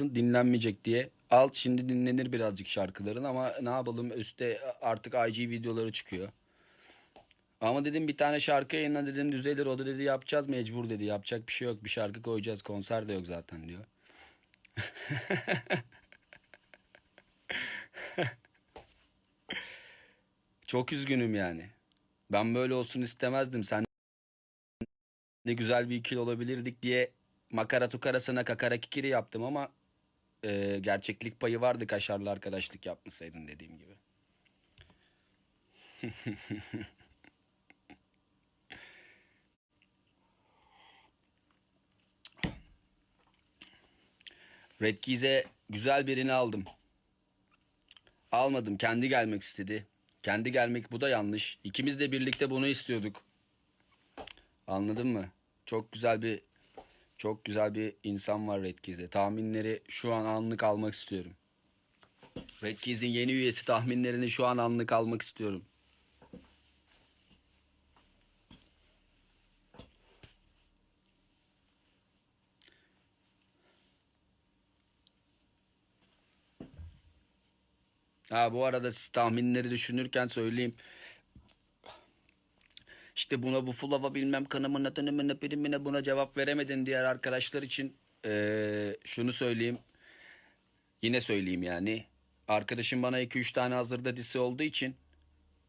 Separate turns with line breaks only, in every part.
yapsın dinlenmeyecek diye. Alt şimdi dinlenir birazcık şarkıların ama ne yapalım üstte artık IG videoları çıkıyor. Ama dedim bir tane şarkı yayınla dedim düzelir o da dedi yapacağız mecbur dedi yapacak bir şey yok bir şarkı koyacağız konser de yok zaten diyor. Çok üzgünüm yani. Ben böyle olsun istemezdim. Sen ne güzel bir ikili olabilirdik diye makara tukarasına kakara kikiri yaptım ama e, gerçeklik payı vardı kaşarlı arkadaşlık yapmasaydın dediğim gibi. Red Keys'e güzel birini aldım. Almadım. Kendi gelmek istedi. Kendi gelmek bu da yanlış. İkimiz de birlikte bunu istiyorduk. Anladın mı? Çok güzel bir çok güzel bir insan var Red Keys'de. Tahminleri şu an anlık almak istiyorum. Red Keys'in yeni üyesi tahminlerini şu an anlık almak istiyorum. Ha bu arada siz tahminleri düşünürken söyleyeyim. İşte buna bu fulava bilmem kanımına dönümüne primine buna cevap veremedin diğer arkadaşlar için eee, şunu söyleyeyim. Yine söyleyeyim yani. Arkadaşım bana 2-3 tane hazırda disi olduğu için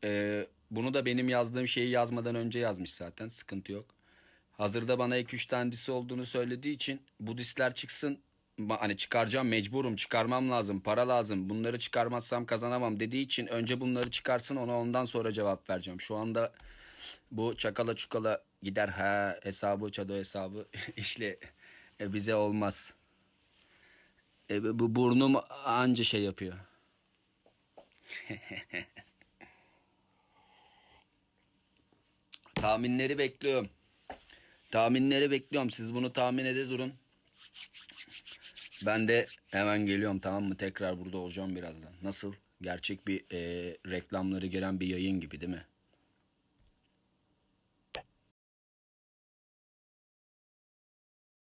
eee, bunu da benim yazdığım şeyi yazmadan önce yazmış zaten. Sıkıntı yok. Hazırda bana 2-3 tane disi olduğunu söylediği için bu disler çıksın. Hani çıkaracağım mecburum çıkarmam lazım para lazım bunları çıkarmazsam kazanamam dediği için önce bunları çıkarsın ona ondan sonra cevap vereceğim. Şu anda bu çakala çukala gider ha hesabı çado hesabı işle e, bize olmaz. E, bu burnum anca şey yapıyor. Tahminleri bekliyorum. Tahminleri bekliyorum. Siz bunu tahmin ede durun. Ben de hemen geliyorum tamam mı? Tekrar burada olacağım birazdan. Nasıl? Gerçek bir e, reklamları gelen bir yayın gibi değil mi?